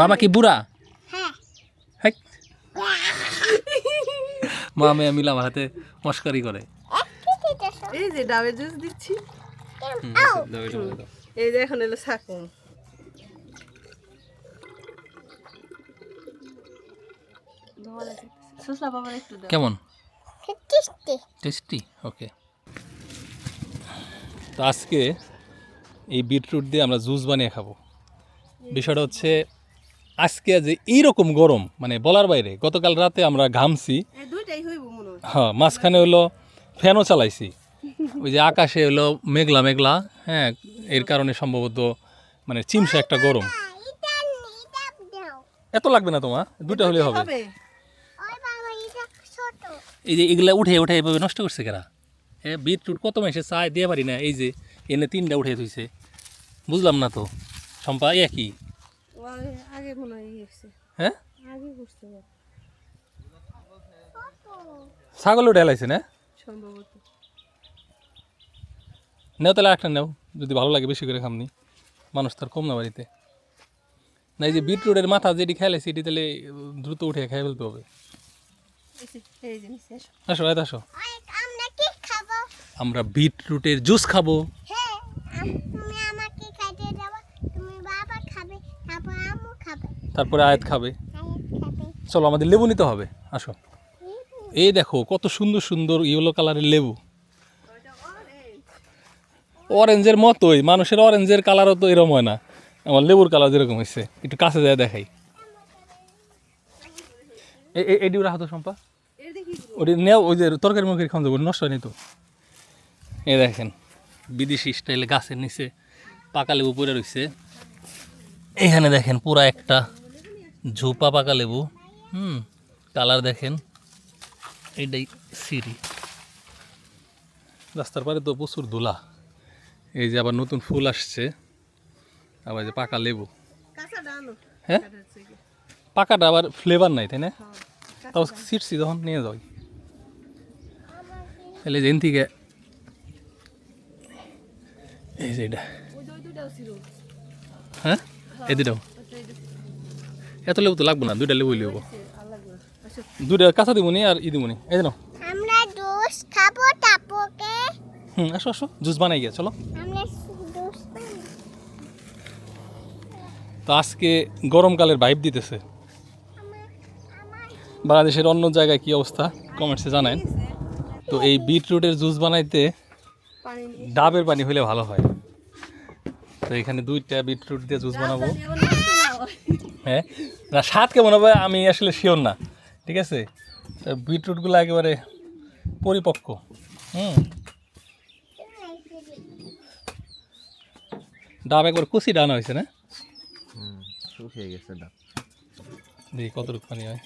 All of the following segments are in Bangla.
বাবা কি বুড়া? হ্যাঁ। মা মেয়ে মিলে আমার হাতে মস্কারি করে। এই যে ডাবের জুস দিচ্ছি। এই যে এখন এলো শাকুন। কেমন? টেস্টি। টেস্টি? ওকে। তো আজকে এই বিটরুট দিয়ে আমরা জুস বানিয়ে খাব। বিষয়টা হচ্ছে আজকে যে এইরকম গরম মানে বলার বাইরে গতকাল রাতে আমরা ঘামছি। হয়। হ্যাঁ মাঝখানে হলো ফ্যানও চালাইছি। ওই যে আকাশে হলো মেঘলা মেঘলা হ্যাঁ এর কারণে সম্ভবত মানে চিমসা একটা গরম। এত লাগবে না তোমার? দুটো হলে হবে। এই যে এগুলা উঠে উঠে এভাবে নষ্ট করছে কেরা? এ বিটরুট কত মাসে চায় দিয়ে পারি না এই যে এনে তিনটা উঠে থইছে। বুঝলাম না তো সম্পা একই আগে মনে হয় ইয়ে হ্যাঁ? আগে ছাগল উঠে না? সম্ভবত। নেও তাহলে একটা নেও যদি ভালো লাগে বেশি করে খামনি মানুষ তার কম না বাড়িতে। না এই যে বিটরুটের মাথা যেটি খেলেছি এটি তাহলে দ্রুত উঠে খেয়ে ফেলতে হবে। এই যে- এই জিনিস এসো আসো। এত আসো। আমরা কি খাব? আমরা বিটরুটের জুস খাব হ্যাঁ আম- তুমি আমাকে খাইতে দেবো তুমি বাবা খাবে তারপর আম্মু খাবে তারপরে আয়াত খাবে। চলো, আমাদের লেবু নিতে হবে। আসো। এই দেখো, কত সুন্দর সুন্দর ইয়েলো কালারের লেবু। অরেঞ্জের মতোই, মানুষের অরেঞ্জের কালারও তো এরকম হয় না। আমার লেবুর কালার যেরকম হয়েছে, একটু কাছে যায় দেখাই। এ- এ- এডি রাখো তো এর ওটি নেও, ওই যে তরকারি মুরগির খাওয়া যাব নষ্ট হয়নি তো। এ দেখেন, বিদেশি স্টাইলে গাছের নিচে পাকা লেবু পড়ে রয়েছে এখানে দেখেন পুরা একটা ঝোপা পাকা লেবু, হুম, কালার দেখেন এইটাই সিঁড়ি। রাস্তার পারে তো প্রচুর ধুলা। এই যে আবার নতুন ফুল আসছে, আবার যে পাকা লেবু। হ্যাঁ? পাকাটা আবার ফ্লেভার নাই, তাই না? তাও সিটছি যখন, নিয়ে যাই। তাহলে যেন থেকে এই যে এটা। হ্যাঁ? এই দুটাও এত লেবু তো লাগবো না দুইটা লেবু। লেবু আর লাগবে না। দুইটা কাঁচা দিব নি আর ই দিব নি এই যে আমরা জুস খাব তারপরে হুম আসো আসো জুস বানাই গিয়া চলো। আমরা জুস বানাবো তো আজকে গরমকালের ভাইব দিতেছে। বাংলাদেশের অন্য জায়গায় কি অবস্থা? কমেন্টসে জানান তো এই বিটরুটের জুস বানাইতে ডাবের পানি হলে ভালো হয়। তো এখানে দুইটা বিটরুট দিয়ে জুস বানাবো। হয়। না স্বাদ কেমন হবে আমি আসলে শিওর না ঠিক আছে? বিটরুটগুলো একেবারে পরিপক্ক হুম? ডাব একবার কুচি ডানা হয়েছে না? শুকিয়ে গেছে ডাব। দেখি কতটুকু পানি হয়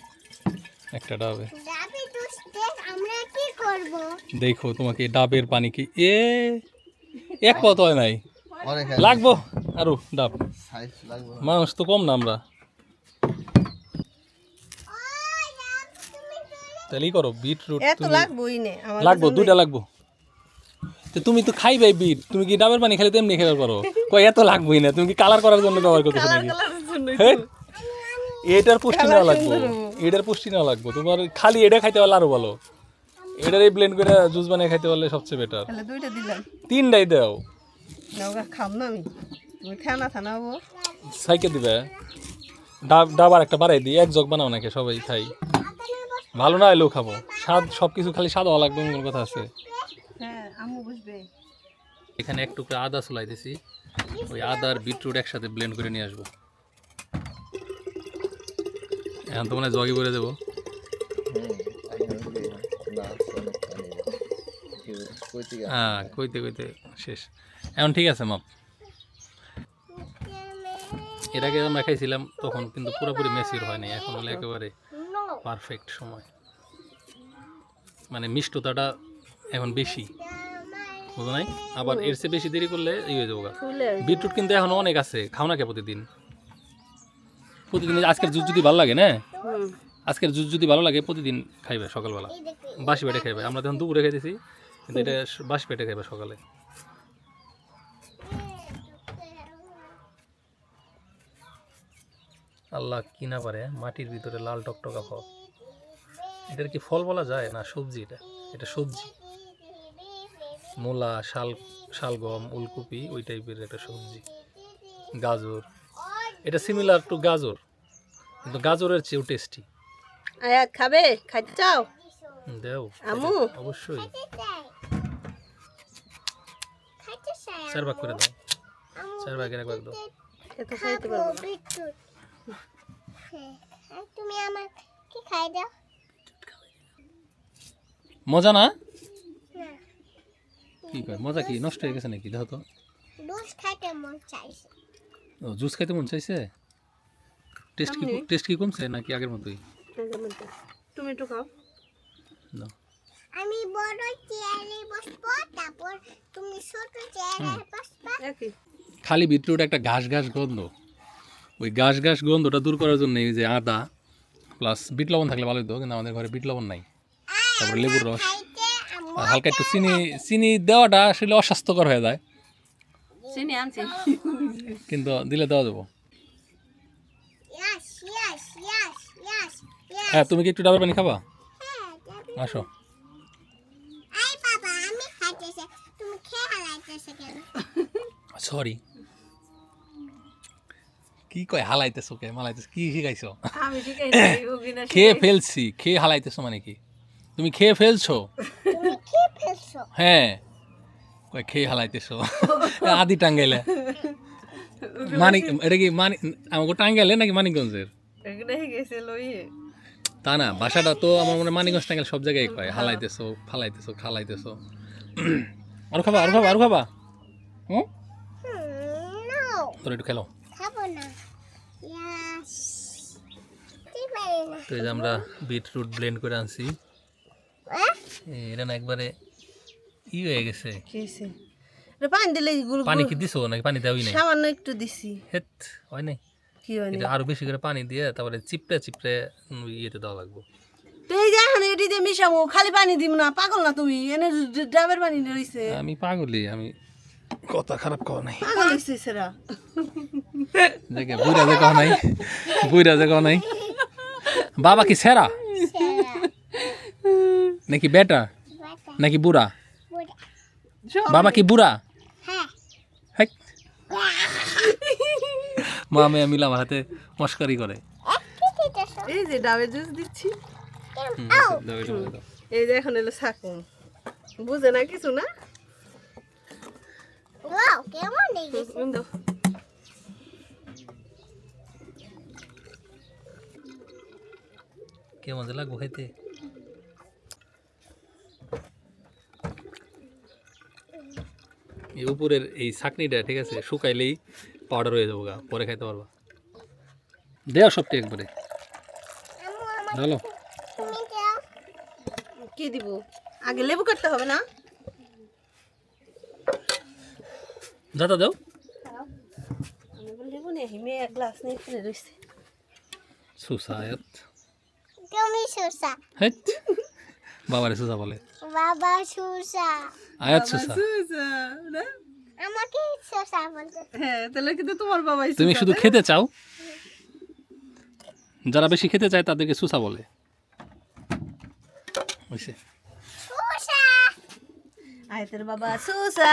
একটা ডাবে। দেখ আমরা কি করব? দেখো তোমাকে ডাবের পানি কি এ এক কত হয় নাই। লাগবো আরও ডাব। না। মানুষ তো কম না আমরা ওই ডাব তুমি চলে তাহলেই করো বিটরুট এত তুমি লাগবোই নে আমার লাগবো দুইটা লাগবো। তো তুমি তো খাইবে বিট তুমি কি ডাবের পানি খেলে তেমনি খেতে পারো? কই এত লাগবোই না তুমি কি কালার করার জন্য ব্যবহার করতেছো কালার নাকি? জন্য হ্যাঁ? এটার পুষ্টি নেওয়া লাগবো এটার পুষ্টি নেওয়া লাগবো। তোমার খালি এটা খাইতে পারলে আরও ভালো। এটার এই ব্লেন্ড করে জুস বানিয়ে খাইতে পারলে সবচেয়ে বেটার তাহলে দুইটা দিলাম। তিনটাই দাও। নৌকা খাম না আমি। তুমি খাও না থানা হব। সাইকে দিবে। ডাব ডাব আর একটা বাড়াই দিই এক জগ বানাও নাকি সবাই খাই। ভালো না এলেও খাব। স্বাদ সব কিছু খালি স্বাদ হওয়া লাগবে এমন কথা আছে। হ্যাঁ আম্মু বুঝবে। এখানে এক টুকরা আদা চলাই দিছি ওই আদা আর বিটরুট একসাথে ব্লেন্ড করে নিয়ে আসব। এখন তো মনে হয় জগে করে দেবো? হ্যাঁ কইতে কইতে শেষ। এখন ঠিক আছে মাপ। এর আগে আমরা খাইছিলাম তখন কিন্তু পুরোপুরি মেসির হয়নি এখন হলে একেবারে পারফেক্ট সময়। মানে মিষ্টতাটা এখন বেশি। বুঝো নাই? আবার এর চেয়ে বেশি দেরি করলে এই হয়ে যাব বিটরুট কিন্তু এখন অনেক আছে খাও না কে প্রতিদিন? প্রতিদিন আজকের জুস যদি ভালো লাগে না? আজকের জুস যদি ভালো লাগে প্রতিদিন খাইবে সকালবেলা। বাসি পেটে খাইবে। আমরা তখন দুপুরে খাইতেছি কিন্তু এটা বাসি পেটে খাইবে সকালে। আল্লাহ কি না পারে মাটির ভিতরে লাল টকটকা ফল। এটার কি ফল বলা যায় না সবজি এটা? এটা সবজি। মূলা শাল শালগম উলকপি ওই টাইপের একটা সবজি। গাজর। এটা সিমিলার টু গাজর কিন্তু গাজরের চেয়েও টেস্টি আয়াত খাবে? খাইতে চাও? দেও আমু? অবশ্যই। চাই। চার ভাগ করে দাও। চার ভাগের এক ভাগ দাও। এত খাইতে পারব না বিট্টুট হ্যাঁ আর তুমি আমার কি খাই দাও। মজা না? না। কি কয় মজা কি? নষ্ট হয়ে গেছে নাকি? দেখো তো। দুধ খাইতে মন চাইছে। ও জুস খাইতে মন চাইছে? টেস্ট কি। টেস্ট কি কমছে নাকি আগের মতোই? আগের মতো। তুমি একটু খাও। না। আমি বড় চেয়ারে বসবো তারপর তুমি ছোট চেয়ারে বসবা। খালি বিটরুট একটা ঘাস ঘাস গন্ধ। ওই ঘাস ঘাস গন্ধটা দূর করার জন্য এই যে আদা প্লাস বিট লবণ থাকলে ভালো হতো কিন্তু আমাদের ঘরে বিট লবণ নাই। তারপরে লেবুর রস। আর হালকা একটু চিনি চিনি দেওয়াটা আসলে অস্বাস্থ্যকর হয়ে যায়। চিনি আনছি। কিন্তু দিলে দেওয়া যাব। হ্যাঁ তুমি কি একটু ডাবের পানি খাবা? হ্যাঁ আসো। আই বাবা আমি খাইতেছে। তুমি খেয়ে হালাইতেছে কেন? সরি কি কয় হালাইতেছো কে? মালাইতেছো কি শিখাইছো খেয়ে ফেলছি? খেয়ে হালাইতেছো মানে কি? তুমি খেয়ে ফেলছো? তুমি খেয়ে ফেলছো? হ্যাঁ। কয় খেয়ে হালাইতেছো? আদি টাঙ্গাইলে। মানিক এটা কি মানিক আমাকে টাঙ্গাইলে নাকি মানিকগঞ্জের? তা না ভাষাটা তো আমার মনে মানিকগঞ্জ টাঙ্গাইল সব জায়গায় কয় হালাইতেছো ফালাইতেছো খালাইতেছো। আরও খাবা আরও খাবা আরও খাবা। হুম? তোর একটু খেলো। খাব না ইয়াস কি পারি না তো এই যে আমরা বিটরুট ব্লেন্ড করে আনছি। এটা না একবারে ই হয়ে গেছে। পানি দিলে পানি কি দিছো? নাকি পানি দেওয়াই নাই? সামান্য একটু দিছি। হেত হয় নাই? কি এটা আরও বেশি করে পানি দিয়ে তারপরে চিপড়ে চিপড়ে ইয়েতে দেওয়া লাগবে। তো এই যে এখন এটি দিয়ে মিশামো খালি পানি দিব না পাগল না তুমি? এনে ডাবের পানি রইছে। আমি পাগলি আমি কথা খারাপ কও নাই। পাগল হইছে সেরা দেখে বুইরা যে কও নাই যে কও নাই। বাবা কি সেরা? নাকি বেটা? নাকি বুড়া? বুড়া। বাবা কি বুড়া? হ্যাঁ। মা মেয়ে মিলে আমার হাতে মস্কারি করে। এই যে ডাবের জুস দিচ্ছি। এই যে এখন এলো সাকুন বুঝে না কিছু না? কেমন উম, দাও। লাগবো খাইতে এই উপরের এই ছাকনিটা ঠিক আছে শুকাইলেই পাউডার হয়ে যাব গা পরে খাইতে পারবা। দেও সবটি একবারে। ভালো কি দিব? আগে লেবু কাটতে হবে না? যাতা দাও। লেবু নিয়ে হিমে এক গ্লাস নিয়ে ফেলে রয়েছে সুসায়ত। তুমি সুসা। হেট। বাবারে সুসা বলে। বাবা সুসা। আয়াত সুসা। আমাকে সুসা বলতে। হ্যাঁ তাহলে কিন্তু তোমার বাবাই তুমি শুধু খেতে চাও? যারা বেশি খেতে চায় তাদেরকে সুসা বলে। হইছে সুসা আয়তের বাবা সুসা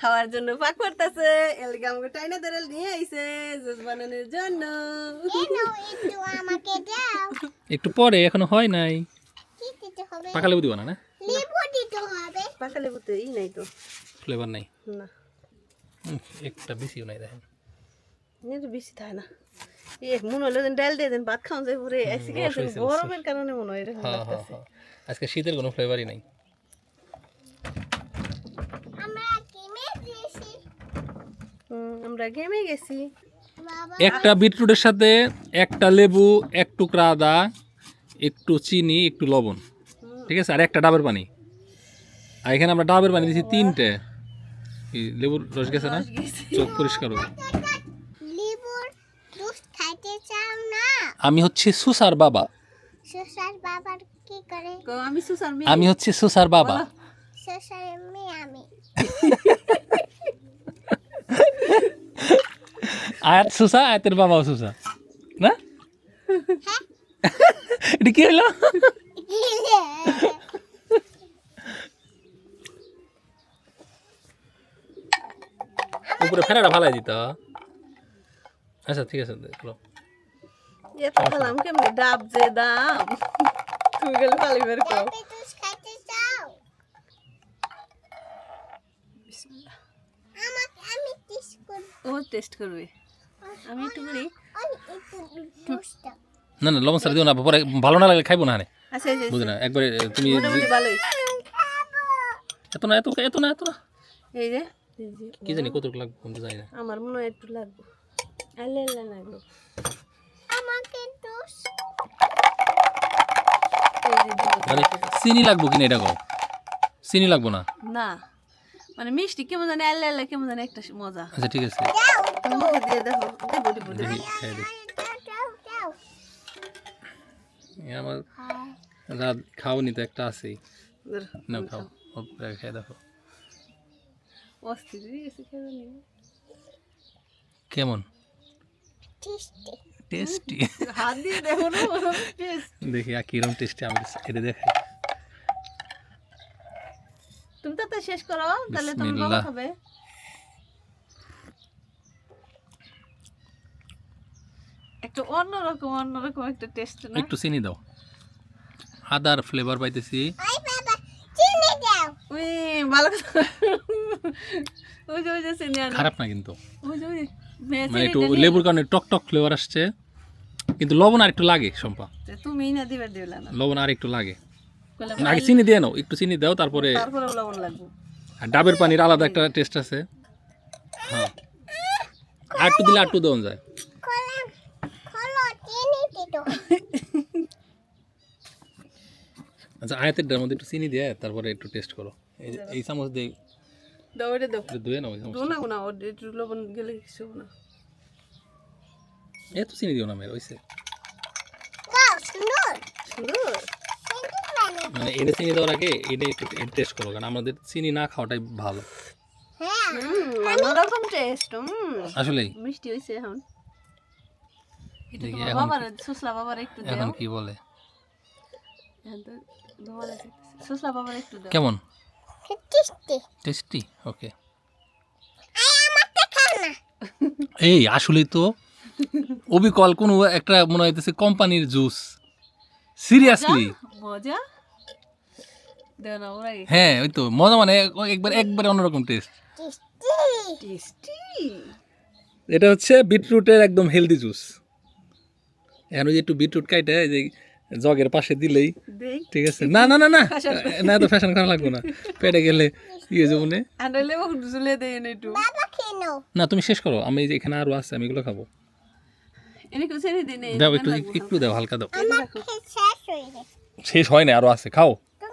খাওয়ার জন্য পাক করতেছে এলগে আমাকে টাইনা ধরে নিয়ে আইছে জুস বানানোর জন্য। একটু আমাকে দাও। একটু পরে এখনও হয় নাই। পাকা লেবু দিবা না না? লেবু দিতে হবে। পাকা লেবু তো ই নাই তো। ফ্লেভার নাই? না। একটা বেশিও নাই দেখেন। তো বেশি থাকে না। এ মনে হলো যেন ডাল দিয়ে দেন ভাত খাওয়া যায় পুরে। এসে রস গরমের কারণে মনে হয় এরকম হ্যাঁ হ্যাঁ লাগতেছে। হ্যাঁ। আজকে শীতের কোনো ফ্লেভারই নাই আমরা কিমে দিয়েছি আমরা গেমে গেছি। একটা বিটরুটের সাথে একটা লেবু এক টুকরা আদা একটু চিনি একটু লবণ ঠিক আছে? আর একটা ডাবের পানি। আর এখানে আমরা ডাবের পানি দিয়েছি তিনটে। লেবুর রস গেছে না? চোখ পরিষ্কার হবে আমি হচ্ছে সুসার বাবা। সুসার বাবার কি করে? আমি সুসার মেয়ে। আমি হচ্ছে সুসার বাবা। সুসার মেয়ে আমি। আয়াত সুসা আয়াতের বাবাও সুসা। না? এটা কি হলো উপরে ফেরাটা ফালাই দিত। আচ্ছা ঠিক আছে দেখল এত খেলাম কেমনি? ডাব যে দাম। তুমি গেলে পালি বের করো। ও টেস্ট করবে। আমি একটু করি না না লবণ সার দিও না পরে ভালো না লাগলে খাইবো না আচ্ছা যে বুঝলে? না একবারে তুমি ভালোই। এত না এত এত না এত না। এই যে কি জানি কত লাগবে তো জানি না। আমার মনে হয় একটু লাগবে। আমাকে। মানে চিনি লাগবো কিনা এটা কও? চিনি লাগবো না? না। মানে মিষ্টি কেমন জানি আল্লাহ কেমন জানি একটা মজা। আচ্ছা ঠিক আছে। দেখো আমার রাত খাওনি তো একটা আছেই না খাও খেয়ে কেমন টেস্টি দেখো দেখি আর কিরম টেস্টি আমি এটা দেখাই তুমি তো শেষ করো তাহলে তুমি। খাবে একটু অন্যরকম অন্যরকম একটা টেস্ট না? একটু চিনি দাও। আদার ফ্লেভার পাইতেছি। আই বাবা চিনি দাও। উই ভালো ওই যে ওই যে চিনি খারাপ না কিন্তু। ওই যে ওই মানে একটু লেবুর কারণে টক টক ফ্লেভার আসছে। কিন্তু লবণ আর একটু লাগে সম্পা তুমি না দিবার দিলা না। লবণ আর একটু লাগে। কইলাম, আগে চিনি দিয়ে নাও একটু চিনি দাও তারপরে তারপরে লবণ লাগবে। আর ডাবের পানির আলাদা একটা টেস্ট আছে। হ্যাঁ। আর একটু দিলে আর একটু দেওয়া যায় খোলাম খোলো চিনি দিতো আচ্ছা আয়াতের মধ্যে একটু চিনি দিয়ে তারপরে একটু টেস্ট করো। এই চামচ দিয়ে দাও ওইটা দাও। ধুয়ে নাও এই না না একটু লবণ গেলে কিছু না। এত চিনি দিও না মেয়ের ওইসে। দাও সুন্দর। সুন্দর। চিনি বানাই মানে এটা চিনি দেওয়ার আগে এটা একটু টেস্ট করো কারণ আমাদের চিনি না খাওয়াটাই ভালো। হ্যাঁ টেস্ট হুম। আসলেই। মিষ্টি হয়েছে এখন। দেখি এখন সুসলা বাবার একটু এখন কি বলে। সুসলা বাবার একটু কেমন? টেস্টি। টেস্টি? ওকে। এই আসলেই তো। অবিকল কোনো একটা মনে হইতেছে কোম্পানির জুস। সিরিয়াসলি মজা? হ্যাঁ ওই তো মজা মানে এক- একবার একবারে অন্যরকম টেস্ট টেস্টি। টেস্টি। এটা হচ্ছে বিটরুটের একদম হেলদি জুস এখন ওই যে একটু বিটরুট কাইটে এই যে জগের পাশে দিলেই। ঠিক আছে? না না না না। না তো ফ্যাশন করা লাগবে না। পেটে গেলে ইয়ে যাব না তুমি শেষ করো। আমি যে এখানে আরও আছে আমি এগুলো খাব। দাও একটু একটু দাও হালকা দাও। শেষ হয়ে হয় না আরও আছে খাও। দেখ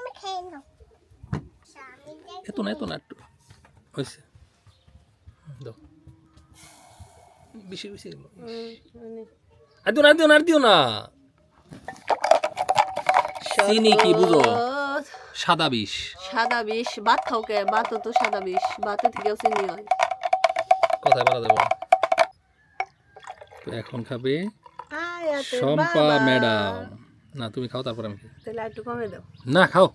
এত না এত না একটু। হয়েছে। দাও। বেশি বেশি। আর দিও না দিও না আর দিও না। চিনি কি বুঝো? সাদা বিষ। সাদা বিষ ভাত খাও কে? ভাত তো সাদা বিষ ভাতে থেকেও চিনি হয়। কথায় বলা যাবে তো এখন খাবে শম্পা ম্যাডাম। না তুমি খাও তারপর আমি তাহলে একটু কমে দাও। না খাও।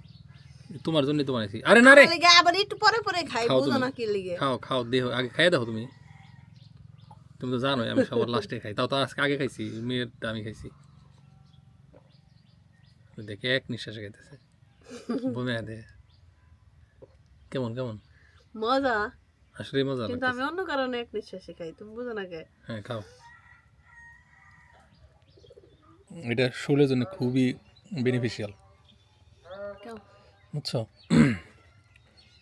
তোমার জন্য তো বানাইছি। আরে না রে। আবার একটু পরে পরে খাই বুঝো না কি লিগে। খাও খাও দেহ আগে খাইয়ে দেখো তুমি। তুমি তো জানোই আমি সবার লাস্টে খাই। তাও তো আজকে আগে খাইছি মেয়েরটা আমি খাইছি। দেখে এক নিঃশ্বাসে খাইতেছে। বমি দে কেমন কেমন? মজা। আসলে মজা কিন্তু আমি অন্য কারণে এক নিঃশ্বাসে খাই তুমি বুঝো না কে? হ্যাঁ খাও। এটা শরীরের জন্য খুবই বেনিফিশিয়াল? বুঝছ?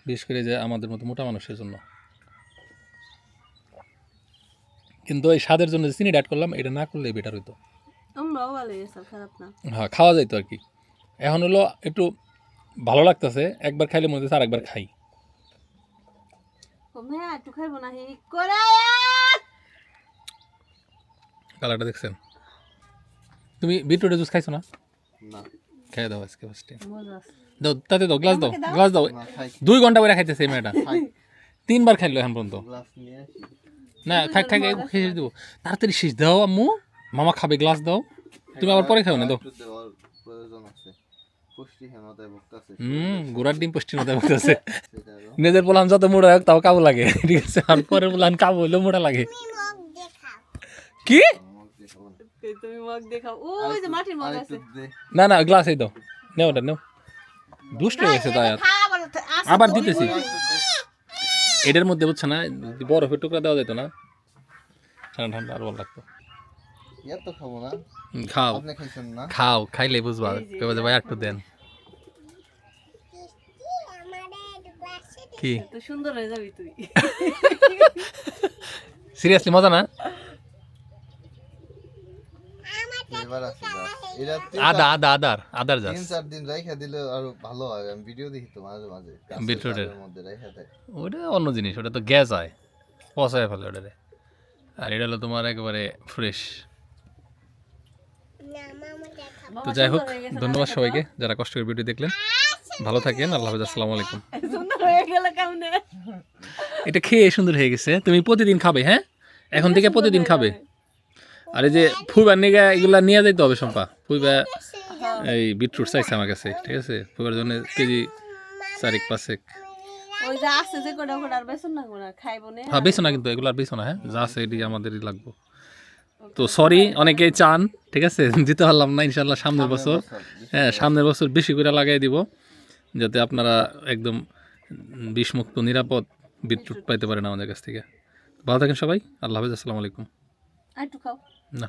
বিশেষ করে যে আমাদের মতো মোটা মানুষের জন্য। কিন্তু এই স্বাদের জন্য যে চিনিটা অ্যাড করলাম এটা না করলে বেটার হইতো। হ্যাঁ খাওয়া যাইতো আর কি। এখন হলো একটু ভালো লাগতেছে একবার খাইলে মনে হচ্ছে আর একবার খাই। ও মেয়া একটু খাইবো না হি করে কালারটা দেখছেন? তুমি বিটরুটের জুস খাইছো না? না। খাই দাও আজকে ফার্স্টে দাও তাতে দাও গ্লাস দাও গ্লাস দাও। দুই ঘণ্টা করে খাইতেছে এই মেয়েটা। তিনবার খাইলো এখন পর্যন্ত। গ্লাস নিয়ে আসি। না খাই খাই খাই শেষ দেবো। তাড়াতাড়ি শেষ দাও আম্মু। মামা খাবে গ্লাস দাও। তুমি আবার পরে খাও না আছে। পুষ্টিহীনতায় হুম গোড়ার ডিম পুষ্টি বলতেছে সেটা আরও নিজের পোলান যত মোড়া হোক তাও কাবু লাগে। ঠিক আছে আর পরের পোলান কাবু হইলেও মোড়া লাগে। তুমি মুখ দেখাও। কি? না। তুমি মগ দেখাও। ওই যে মাটির মগ আছে। আরেকটু দে। না না গ্লাস এই দাও। নেও ওটা নেও। দুষ্ট হয়ে গেছে তাই আর। আবার দিতেছি। এটার মধ্যে বুঝছ না? বরফের টুকরা দেওয়া যেত না ঠান্ডা ঠান্ডা আর ভালো লাগতো। খাব না। খাও। আপনি খাইছেন না। খাও খাইলে বুঝবা। কেউ ভাই একটু দেন। কি? সুন্দর হয়ে যাবি তুই। সিরিয়াসলি মজা না? এবার তিন আদা আদা আদার আদার তিন চার দিন রাইখা দিলে আরও ভালো হয়। আমি ভিডিও দেখি তো মাঝে। মাঝে বিটরুটের। মধ্যে রাইখা দেয়। ওটা অন্য জিনিস ওটা তো গ্যাস হয়। পচায় ফেলে ওটারে। আর এটা হলো তোমার একেবারে ফ্রেশ না মামা দেখাবো তো যাই হোক ধন্যবাদ সবাইকে যারা কষ্ট করে ভিডিও দেখলেন। ভালো থাকেন আল্লাহ হাফেজ আসসালামু আলাইকুম। সুন্দর হয়ে গেল কেমনে? এটা খেয়ে সুন্দর হয়ে গেছে। তুমি প্রতিদিন খাবে হ্যাঁ? এখন থেকে প্রতিদিন খাবে। আর এই যে ফুইবার নিয়ে এগুলা নিয়ে যাইতে হবে সম্পা ফুইবা এই বিটরুট চাইছে আমার কাছে ঠিক আছে? ফুইবার জন্য কেজি চারিক পাঁচেক। ওই যে আছে যে কোটা কোটা আর বেসন না কোনা খাইবো না। হ্যাঁ বেছো না কিন্তু এগুলো আর বেছো না হ্যাঁ? যা আছে এটি আমাদেরই লাগবো। তো সরি অনেকেই চান ঠিক আছে? দিতে পারলাম না ইনশাল্লাহ সামনের বছর। হ্যাঁ সামনের বছর বেশি করে লাগাই দিব যাতে আপনারা একদম বিষমুক্ত নিরাপদ বিদ্যুৎ পাইতে পারেন আমাদের কাছ থেকে। ভালো থাকেন সবাই আল্লাহ হাফেজ আসসালামু আলাইকুম। আর একটু খাও। না